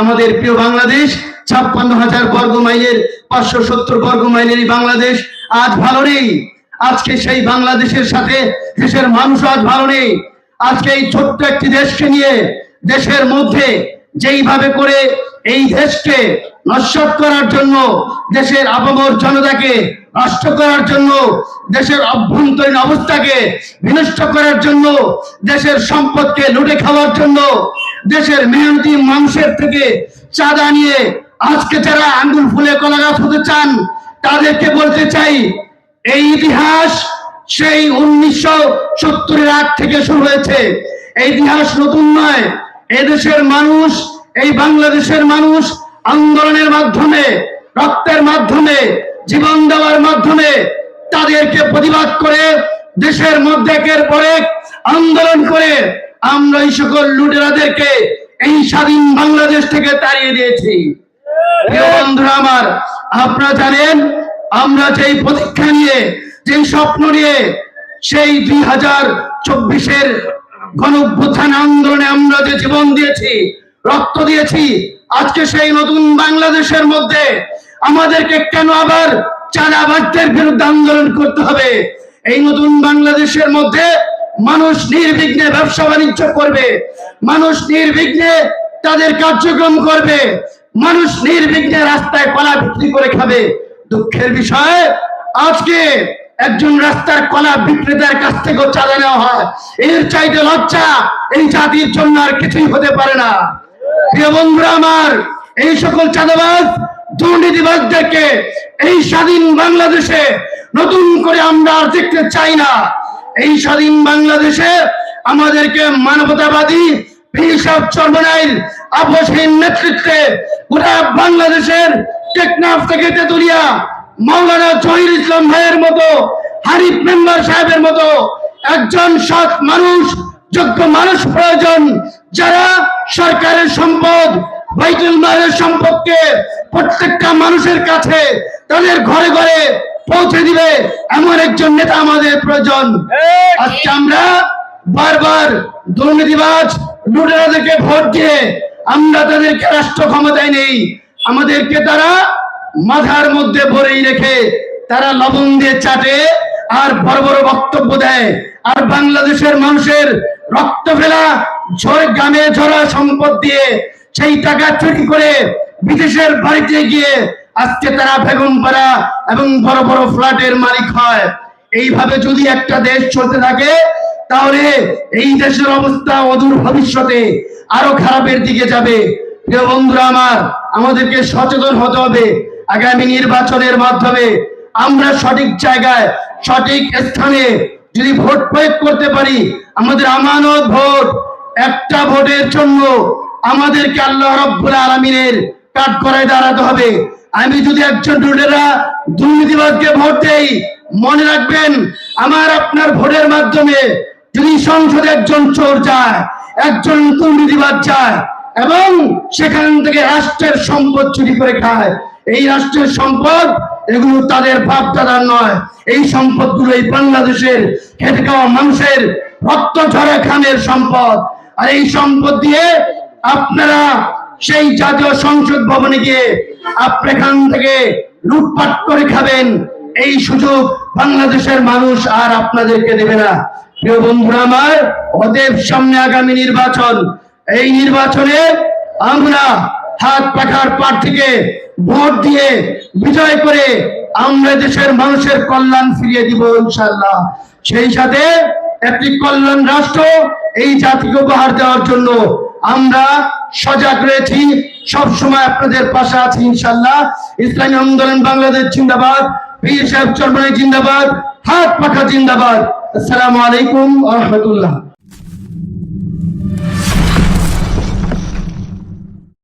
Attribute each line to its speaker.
Speaker 1: আমাদের প্রিয় বাংলাদেশ, ছাপ্পান্ন হাজার বর্গ মাইলের পাঁচশো সত্তর বর্গ মাইলের এই বাংলাদেশ আজ ভালো নেই। আজকে সেই বাংলাদেশের সাথে দেশের মানুষ আজ ভালো নেই। আজকে এই ছোট্ট একটি দেশকে নিয়ে, দেশের মধ্যে যেইভাবে করে এই দেশকে নস্বাত করার জন্য, দেশের আপামর জনতাকে নষ্ট করার জন্য, দেশের অভ্যন্তরীণ অবস্থাকে বিনষ্ট করার জন্য, দেশের সম্পদকে লুটে খাওয়ার জন্য দেশের মেহনতি মানুষের থেকে চাঁদা নিয়ে আজকে যারা আঙ্গুল ফুলে কলা গাছ হতে চান, তাদেরকে বলতে চাই, এই ইতিহাস সেই উনিশশো সত্তরের আগ থেকে শুরু হয়েছে। এই ইতিহাস নতুন নয়। এদেশের মানুষ, এই বাংলাদেশের মানুষ আন্দোলনের মাধ্যমে, রক্তের মাধ্যমে, জীবন দেওয়ার মাধ্যমে তাদেরকে প্রতিবাদ করে, দেশের মধ্যে আন্দোলন করে আমরা এই সকল লুটেরাদেরকে এই স্বাধীন বাংলাদেশ থেকে তাড়িয়ে দিয়েছি। বন্ধুরা আমার, আপনারা জানেন, আমরা যেই প্রতীক্ষা নিয়ে, যেই স্বপ্ন নিয়ে সেই দুই হাজার চব্বিশের গণ অভ্যুত্থান আন্দোলনে আমরা যে জীবন দিয়েছি, রক্ত দিয়েছি, আজকে সেই নতুন বাংলাদেশের মধ্যে আমাদেরকে কেন আবার চাঁদাবাজদের বিরুদ্ধে আন্দোলন করতে হবে? এই নতুন বাংলাদেশের মধ্যে মানুষ নির্বিঘ্নে ব্যবসা বাণিজ্য করবে, মানুষ নির্বিঘ্নে তাদের কার্যক্রম করবে, মানুষ নির্বিঘ্নে রাস্তায় কলা বিক্রি করে খাবে। দুঃখের বিষয়, আজকে একজন রাস্তার কলা বিক্রেতার কাছ থেকেও চাঁদা নেওয়া হয়। এর চাইতে লজ্জা এই জাতির জন্য আর কিছুই হতে পারে না। প্রিয় বন্ধুরা আমার, এই সকল চাঁদাবাজ, দুর্নীতিবাজদেরকে এই স্বাধীন বাংলাদেশে নতুন করে আমরা আর দেখতে চাই না। এই স্বাধীন বাংলাদেশে আমাদেরকে মানবতাবাদী নেতৃত্বে বাংলাদেশের টেকনাফ থেকে মতো হারিফ মেম্বার সাহেবের মতো একজন সৎ মানুষ, যোগ্য মানুষ প্রয়োজন যারা সরকারের সম্পদ, বাইতুল মালের সম্পদকে প্রত্যেকটা মানুষের কাছে তাদের ঘরে ঘরে পৌঁছে দিবে। এমন একজন নেতা আমাদের প্রয়োজন। আজকে আমরা বারবার দুর্নীতিবাজ লুটেরাদেরকে ভোট দিয়ে আমরা তাদেরকে রাষ্ট্র ক্ষমতায় নেই। আমাদেরকে তারা মাথার মধ্যে ভরেই রেখে তারা লবণ দিয়ে চাটে আর বড় বড় বক্তব্য দেয়। আর বাংলাদেশের মানুষের রক্ত ফেলা ঝড় গ্রামে ঝরা সম্পদ দিয়ে সেই টাকা চুরি করে বিদেশের বাড়িতে গিয়ে আজকে তারা বেগম পাড়া এবং বড় বড় ফ্ল্যাটের মালিক হয়। এইভাবে যদি একটা দেশ চলতে থাকে, তাহলে এই দেশের অবস্থা অদূর ভবিষ্যতে আরও খারাপের দিকে যাবে। প্রিয় বন্ধুরা আমার, আমাদেরকে সচেতন হতে হবে আগামী নির্বাচনের মাধ্যমে। আমরা সঠিক জায়গায়, সঠিক স্থানে যদি ভোট প্রয়োগ করতে পারি, আমাদের আমানত ভোট, একটা ভোটের জন্য আমাদেরকে আল্লাহ রব্বুল আলমিনের কাঠ করায় দাঁড়াতে হবে। আমি যদি একজন লুটেরা দুর্নীতিবাদকে ভোট দেই, মনে রাখবেন, আমার আপনার ভোটের মাধ্যমে যদি সংসদে একজন চোর যায়, একজন দুর্নীতিবাদ যায়, এবং সেখান থেকে রাষ্ট্রের সম্পদ চুরি করে খায়, এই রাষ্ট্রের সম্পদ এগুলো তাদের বাপ দাদার নয়। এই সম্পদগুলো এই বাংলাদেশের খেটে খাওয়া মানুষের রক্ত ঝরা খানের সম্পদ। আর এই সম্পদ দিয়ে আপনারা সেই জাতীয় সংসদ ভবনে গিয়ে আপনি এখান থেকে লুটপাট করে খাবেন। এই সুযোগ বাংলাদেশের মানুষ আর আপনাদেরকে দেবে না। প্রিয় বন্ধুরা আমার, অতএব সামনে আগামী নির্বাচন। এই নির্বাচনে আমরা হাত পাখার প্রার্থীকে ভোট দিয়ে বিজয় করে আমরা দেশের মানুষের কল্যাণ ফিরিয়ে দিব ইনশাল্লাহ সেই সাথে একটি কল্যাণ রাষ্ট্র এই জাতিকে উপহার দেওয়ার জন্য আমরা সজাগ রয়েছি। সব সময় আপনাদের পাশে আছি ইনশাল্লাহ ইসলামী আন্দোলন বাংলাদেশ জিন্দাবাদ পীর সাহেব চরমানি জিন্দাবাদ, হাত পাখা জিন্দাবাদ। আসসালামু আলাইকুম আহমতুল্লাহ